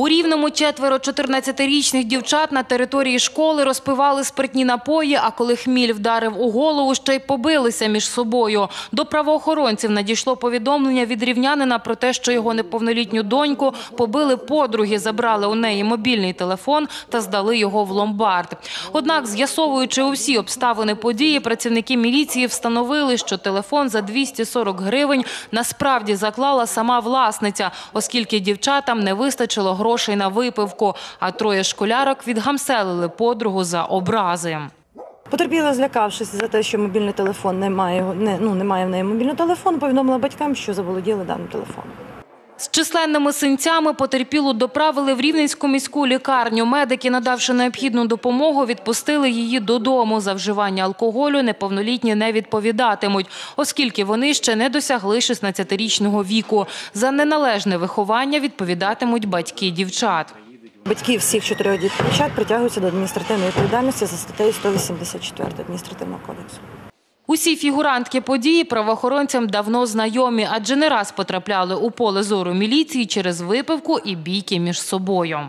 У Рівному четверо 14-річних дівчат на території школи розпивали спиртні напої, а коли хміль вдарив у голову, ще й побилися між собою. До правоохоронців надійшло повідомлення від рівнянина про те, що його неповнолітню доньку побили подруги, забрали у неї мобільний телефон та здали його в ломбард. Однак, з'ясовуючи усі обставини події, працівники міліції встановили, що телефон за 240 гривень насправді заклала сама власниця, оскільки дівчатам не вистачило грошей на випивку, а троє школярок відгамселили подругу за образи. Потерпіла, злякавшись за те, що мобільний телефон немає, не, ну, немає в неї мобільного телефону, повідомила батькам, що заволоділи даним телефоном. З численними синцями потерпілу доправили в Рівненську міську лікарню. Медики, надавши необхідну допомогу, відпустили її додому. За вживання алкоголю неповнолітні не відповідатимуть, оскільки вони ще не досягли 16-річного віку. За неналежне виховання відповідатимуть батьки дівчат. Батьки всіх чотирьох дівчат притягуються до адміністративної відповідальності за статтею 184 адміністративного кодексу. Усі фігурантки події правоохоронцям давно знайомі, адже не раз потрапляли у поле зору міліції через випивку і бійки між собою.